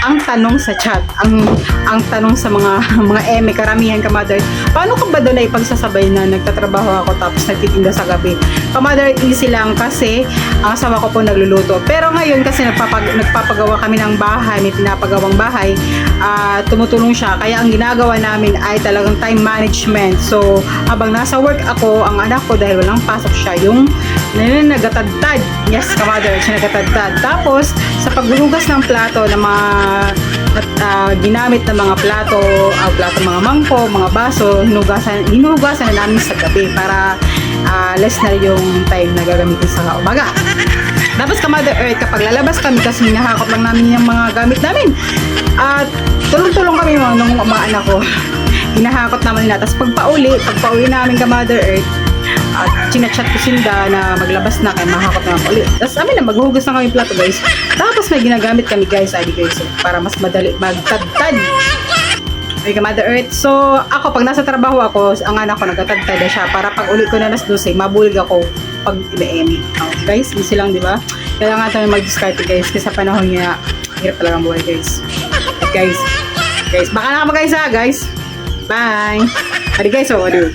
ang tanong sa chat, ang ang tanong sa mga mga eme, karamihan kamadar, paano ko ba doon na ipagsasabay na nagtatrabaho ako tapos nagtitinda sa gabi? Kamadar, easy lang kasi ang asawa ko po nagluluto. Pero ngayon kasi nagpapag, nagpapagawa kami ng bahay, may pinapagawang bahay, ah, tumutulong siya. Kaya ang ginagawa namin ay talagang time management. So, habang nasa work ako, ang anak ko dahil walang pasok siya, yung na- nagatadtad. Yes, kamadar, siya nagatadtad. Tapos, sa paghuhugas ng plato ng mga at ah, ginamit na mga plato, ah, plato mga mangko, mga baso, hinugasan, hinugasan na namin sa gabi para ah, less na yung time na gagamitin sa umaga. Tapos ka Mother Earth, kapag lalabas kami kasi hinahakot lang namin yung mga gamit namin. At tulong-tulong kami mga nung mga anak ko. Hinahakot naman nila. Tapos pag pauli, pag pauli namin ka Mother Earth, at chinachat ko sinda na maglabas na kaya mahakot na ulit. Tapos amin na maghuhugas na kami plato guys. Tapos may ginagamit kami guys, adi guys, para mas madali magtadtad. Okay ka Mother Earth. So, ako, pag nasa trabaho ako, ang anak ko, nagtatagtada siya para pag uli ko na nas 12, mabulig ako pag iba-emi. Oh, guys, easy lang, di ba? Kailangan tayo mag-discard guys, kasi sa panahon niya, hirap talaga ang buhay, guys. Okay, guys. Guys, baka na guys ha, guys. Bye! Adi guys, oh, adi.